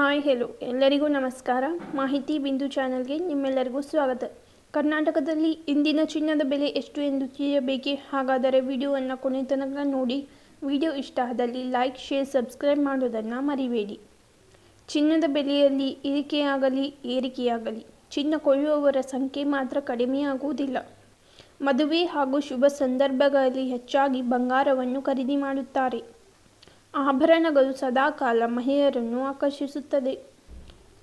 Hi hello ಎಲ್ಲರಿಗೂ ನಮಸ್ಕಾರ. ಮಾಹಿತಿ ಬಿಂದು ಚಾನಲ್ಗೆ ನಿಮ್ಮೆಲ್ಲರಿಗೂ ಸ್ವಾಗತ. ಕರ್ನಾಟಕದಲ್ಲಿ ಇಂದಿನ ಚಿನ್ನದ ಬೆಲೆ ಎಷ್ಟು ಎಂದು ತಿಳಿಯಬೇಕೆ? ಹಾಗಾದರೆ ವಿಡಿಯೋವನ್ನು ಕೊನೆ ತನಕ ನೋಡಿ. ವಿಡಿಯೋ ಇಷ್ಟ ಆದಲ್ಲಿ ಲೈಕ್, ಶೇರ್, ಸಬ್ಸ್ಕ್ರೈಬ್ ಮಾಡೋದನ್ನು ಮರಿಬೇಡಿ. ಚಿನ್ನದ ಬೆಲೆಯಲ್ಲಿ ಇಳಿಕೆಯಾಗಲಿ ಏರಿಕೆಯಾಗಲಿ. ಚಿನ್ನ ಕೊಳ್ಳುವವರ ಸಂಖ್ಯೆ ಮಾತ್ರ ಕಡಿಮೆಯಾಗುವುದಿಲ್ಲ. ಮದುವೆ ಹಾಗೂ ಶುಭ ಸಂದರ್ಭಗಳಲ್ಲಿ ಹೆಚ್ಚಾಗಿ ಬಂಗಾರವನ್ನು ಖರೀದಿ ಮಾಡುತ್ತಾರೆ. ಆಭರಣಗಳು ಸದಾಕಾಲ ಮಹಿಳೆಯರನ್ನು ಆಕರ್ಷಿಸುತ್ತದೆ.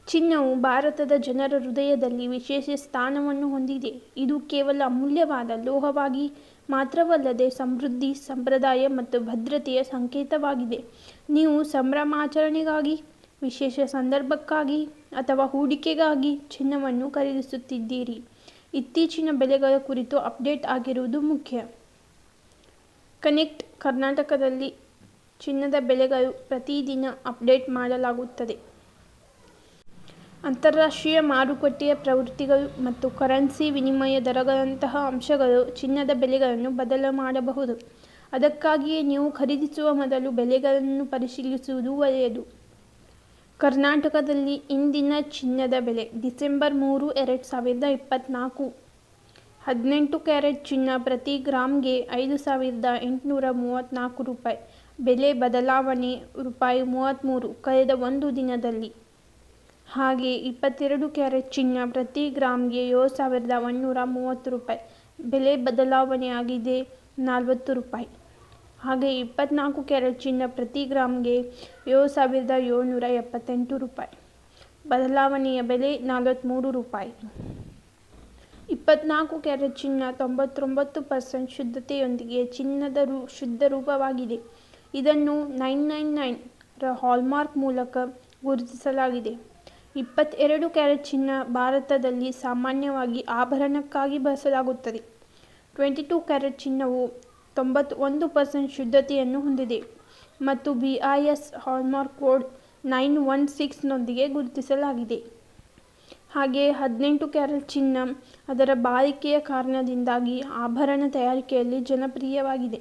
ಚಿನ್ನವು ಭಾರತದ ಜನರ ಹೃದಯದಲ್ಲಿ ವಿಶೇಷ ಸ್ಥಾನವನ್ನು ಹೊಂದಿದೆ. ಇದು ಕೇವಲ ಅಮೂಲ್ಯವಾದ ಲೋಹವಾಗಿ ಮಾತ್ರವಲ್ಲದೆ ಸಮೃದ್ಧಿ, ಸಂಪ್ರದಾಯ ಮತ್ತು ಭದ್ರತೆಯ ಸಂಕೇತವಾಗಿದೆ. ನೀವು ಸಂಭ್ರಮಾಚರಣೆಗಾಗಿ ವಿಶೇಷ ಸಂದರ್ಭಕ್ಕಾಗಿ ಅಥವಾ ಹೂಡಿಕೆಗಾಗಿ ಚಿನ್ನವನ್ನು ಖರೀದಿಸುತ್ತಿದ್ದೀರಿ. ಇತ್ತೀಚಿನ ಬೆಲೆಗಳ ಕುರಿತು ಅಪ್ಡೇಟ್ ಆಗಿರುವುದು ಮುಖ್ಯ. ಕನೆಕ್ಟ್ ಕರ್ನಾಟಕದಲ್ಲಿ ಚಿನ್ನದ ಬೆಲೆಗಳು ಪ್ರತಿದಿನ ಅಪ್ಡೇಟ್ ಮಾಡಲಾಗುತ್ತದೆ. ಅಂತಾರಾಷ್ಟ್ರೀಯ ಮಾರುಕಟ್ಟೆಯ ಪ್ರವೃತ್ತಿಗಳು ಮತ್ತು ಕರೆನ್ಸಿ ವಿನಿಮಯ ದರಗಳಂತಹ ಅಂಶಗಳು ಚಿನ್ನದ ಬೆಲೆಗಳನ್ನು ಬದಲು ಮಾಡಬಹುದು. ಅದಕ್ಕಾಗಿಯೇ ನೀವು ಖರೀದಿಸುವ ಮೊದಲು ಬೆಲೆಗಳನ್ನು ಪರಿಶೀಲಿಸುವುದು ಒಳ್ಳೆಯದು. ಕರ್ನಾಟಕದಲ್ಲಿ ಇಂದಿನ ಚಿನ್ನದ ಬೆಲೆ ಡಿಸೆಂಬರ್ ಮೂರು, ಎರಡು ಸಾವಿರದ ಇಪ್ಪತ್ತ್ನಾಲ್ಕು ಹದಿನೆಂಟು ಕ್ಯಾರೆಟ್ ಚಿನ್ನ ಪ್ರತಿ ಗ್ರಾಮ್ಗೆ ಐದು ಸಾವಿರದ ಎಂಟುನೂರ ಮೂವತ್ತ್ನಾಲ್ಕು ರೂಪಾಯಿ. ಬೆಲೆ ಬದಲಾವಣೆ ರೂಪಾಯಿ ಮೂವತ್ತ್ಮೂರು ಕಳೆದ ಒಂದು ದಿನದಲ್ಲಿ. ಹಾಗೆ ಇಪ್ಪತ್ತೆರಡು ಕ್ಯಾರೆಟ್ ಚಿನ್ನ ಪ್ರತಿ ಗ್ರಾಮ್ಗೆ ಏಳು ಸಾವಿರದ ಒಂದುನೂರ ಮೂವತ್ತು ರೂಪಾಯಿ. ಬೆಲೆ ಬದಲಾವಣೆ ಆಗಿದೆ, ನಲವತ್ತು ರೂಪಾಯಿ. ಹಾಗೆ ಇಪ್ಪತ್ತ್ನಾಲ್ಕು ಕ್ಯಾರೆಟ್ ಚಿನ್ನ ಪ್ರತಿ ಗ್ರಾಮ್ಗೆ ಏಳು ಸಾವಿರದ ಏಳ್ನೂರ ಎಪ್ಪತ್ತೆಂಟು ರೂಪಾಯಿ. ಬದಲಾವಣೆಯ ಬೆಲೆ ನಲವತ್ತ್ಮೂರು ರೂಪಾಯಿ. ಇಪ್ಪತ್ನಾಲ್ಕು ಕ್ಯಾರೆಟ್ ಚಿನ್ನ ತೊಂಬತ್ತೊಂಬತ್ತು ಪರ್ಸೆಂಟ್ ಶುದ್ಧತೆಯೊಂದಿಗೆ ಚಿನ್ನದ ರೂ, ಶುದ್ಧ ರೂಪವಾಗಿದೆ. ಇದನ್ನು ನೈನ್ ನೈನ್ ನೈನ್ ರ ಹಾಲ್ಮಾರ್ಕ್ ಮೂಲಕ ಗುರುತಿಸಲಾಗಿದೆ. ಇಪ್ಪತ್ತೆರಡು ಕ್ಯಾರೆಟ್ ಚಿನ್ನ ಭಾರತದಲ್ಲಿ ಸಾಮಾನ್ಯವಾಗಿ ಆಭರಣಕ್ಕಾಗಿ ಬಳಸಲಾಗುತ್ತದೆ. ಟ್ವೆಂಟಿ ಟೂ ಕ್ಯಾರೆಟ್ ಚಿನ್ನವು ತೊಂಬತ್ತೊಂದು ಪರ್ಸೆಂಟ್ ಶುದ್ಧತೆಯನ್ನು ಹೊಂದಿದೆ ಮತ್ತು B I S hallmark code nine one ಸಿಕ್ಸ್ನೊಂದಿಗೆ ಗುರುತಿಸಲಾಗಿದೆ. ಹಾಗೆ ಹದಿನೆಂಟು ಕ್ಯಾರೆಟ್ ಚಿನ್ನ ಅದರ ಬಾಳಿಕೆಯ ಕಾರಣದಿಂದಾಗಿ ಆಭರಣ ತಯಾರಿಕೆಯಲ್ಲಿ ಜನಪ್ರಿಯವಾಗಿದೆ.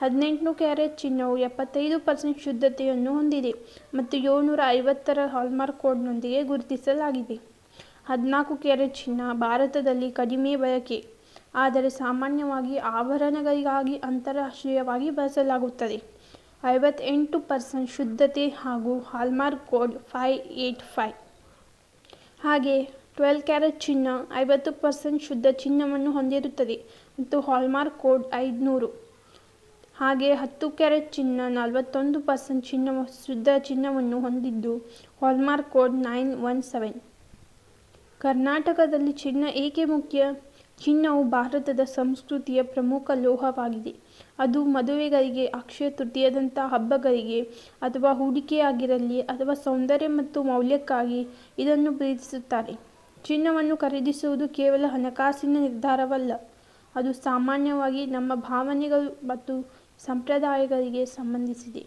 ಹದಿನೆಂಟು ಕ್ಯಾರೆಟ್ ಚಿನ್ನವು ಎಪ್ಪತ್ತೈದು ಪರ್ಸೆಂಟ್ ಶುದ್ಧತೆಯನ್ನು ಹೊಂದಿದೆ ಮತ್ತು ಏಳ್ನೂರ ಐವತ್ತರ ಹಾಲ್ಮಾರ್ಕ್ ಕೋಡ್ನೊಂದಿಗೆ ಗುರುತಿಸಲಾಗಿದೆ. ಹದಿನಾಲ್ಕು ಕ್ಯಾರೆಟ್ ಚಿನ್ನ ಭಾರತದಲ್ಲಿ ಕಡಿಮೆ ಬಯಕೆ ಆದರೆ ಸಾಮಾನ್ಯವಾಗಿ ಆಭರಣಗಳಿಗಾಗಿ ಅಂತಾರಾಷ್ಟ್ರೀಯವಾಗಿ ಬಳಸಲಾಗುತ್ತದೆ. ಐವತ್ತೆಂಟು ಪರ್ಸೆಂಟ್ ಶುದ್ಧತೆ ಹಾಗೂ hallmark code five eight five ಹಾಗೆ ಟ್ವೆಲ್ ಕ್ಯಾರೆಟ್ ಚಿನ್ನ ಐವತ್ತು ಪರ್ಸೆಂಟ್ ಶುದ್ಧ ಚಿನ್ನವನ್ನು ಹೊಂದಿರುತ್ತದೆ ಮತ್ತು ಹಾಲ್ಮಾರ್ಕ್ ಕೋಡ್ ಐದುನೂರು. ಹಾಗೆ ಹತ್ತು ಕ್ಯಾರೆಟ್ ಚಿನ್ನ, ನಲವತ್ತೊಂದು ಪರ್ಸೆಂಟ್ ಚಿನ್ನ ಶುದ್ಧ ಚಿನ್ನವನ್ನು ಹೊಂದಿದ್ದು hallmark code nine one seven ಕರ್ನಾಟಕದಲ್ಲಿ ಚಿನ್ನ ಏಕೆ ಮುಖ್ಯ? ಚಿನ್ನವು ಭಾರತದ ಸಂಸ್ಕೃತಿಯ ಪ್ರಮುಖ ಲೋಹವಾಗಿದೆ. ಅದು ಮದುವೆಗಳಿಗೆ, ಅಕ್ಷಯ ತೃತೀಯದಂಥ ಹಬ್ಬಗಳಿಗೆ ಅಥವಾ ಹೂಡಿಕೆಯಾಗಿರಲಿ ಅಥವಾ ಸೌಂದರ್ಯ ಮತ್ತು ಮೌಲ್ಯಕ್ಕಾಗಿ ಇದನ್ನು ಪ್ರೀತಿಸುತ್ತಾರೆ ಚಿನ್ನವನ್ನು ಖರೀದಿಸುವುದು ಕೇವಲ ಹಣಕಾಸಿನ ನಿರ್ಧಾರವಲ್ಲ. ಅದು ಸಾಮಾನ್ಯವಾಗಿ ನಮ್ಮ ಭಾವನೆಗಳು ಮತ್ತು ಸಂಪ್ರದಾಯಗಳಿಗೆ ಸಂಬಂಧಿಸಿದೆ.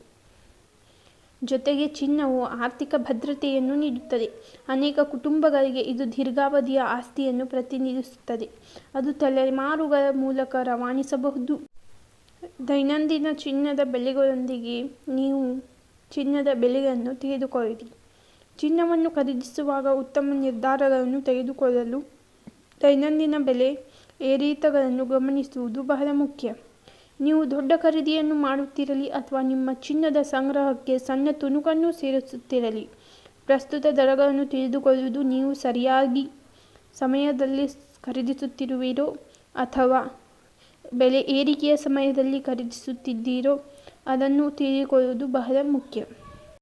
ಜೊತೆಗೆ ಚಿನ್ನವು ಆರ್ಥಿಕ ಭದ್ರತೆಯನ್ನು ನೀಡುತ್ತದೆ. ಅನೇಕ ಕುಟುಂಬಗಳಿಗೆ ಇದು ದೀರ್ಘಾವಧಿಯ ಆಸ್ತಿಯನ್ನು ಪ್ರತಿನಿಧಿಸುತ್ತದೆ. ಅದು ತಲೆಮಾರುಗಳ ಮೂಲಕ ರವಾನಿಸಬಹುದು. ದೈನಂದಿನ ಚಿನ್ನದ ಬೆಲೆಗಳೊಂದಿಗೆ ನೀವು ಚಿನ್ನದ ಬೆಲೆಯನ್ನು ತೆಗೆದುಕೊಳ್ಳಿರಿ. ಚಿನ್ನವನ್ನು ಖರೀದಿಸುವಾಗ ಉತ್ತಮ ನಿರ್ಧಾರಗಳನ್ನು ತೆಗೆದುಕೊಳ್ಳಲು ದೈನಂದಿನ ಬೆಲೆ ಏರಿತಗಳನ್ನು ಗಮನಿಸುವುದು ಬಹಳ ಮುಖ್ಯ. ನೀವು ದೊಡ್ಡ ಖರೀದಿಯನ್ನು ಮಾಡುತ್ತಿರಲಿ ಅಥವಾ ನಿಮ್ಮ ಚಿನ್ನದ ಸಂಗ್ರಹಕ್ಕೆ ಸಣ್ಣ ತುಣುಕನ್ನು ಸೇರಿಸುತ್ತಿರಲಿ. ಪ್ರಸ್ತುತ ದರಗಳನ್ನು ತಿಳಿದುಕೊಳ್ಳುವುದು ನೀವು ಸರಿಯಾಗಿ ಸಮಯದಲ್ಲಿ ಖರೀದಿಸುತ್ತಿರುವಿರೋ ಅಥವಾ ಬೆಲೆ ಏರಿಕೆಯ ಸಮಯದಲ್ಲಿ ಖರೀದಿಸುತ್ತಿದ್ದೀರೋ ಅದನ್ನು ತಿಳಿದುಕೊಳ್ಳುವುದು ಬಹಳ ಮುಖ್ಯ.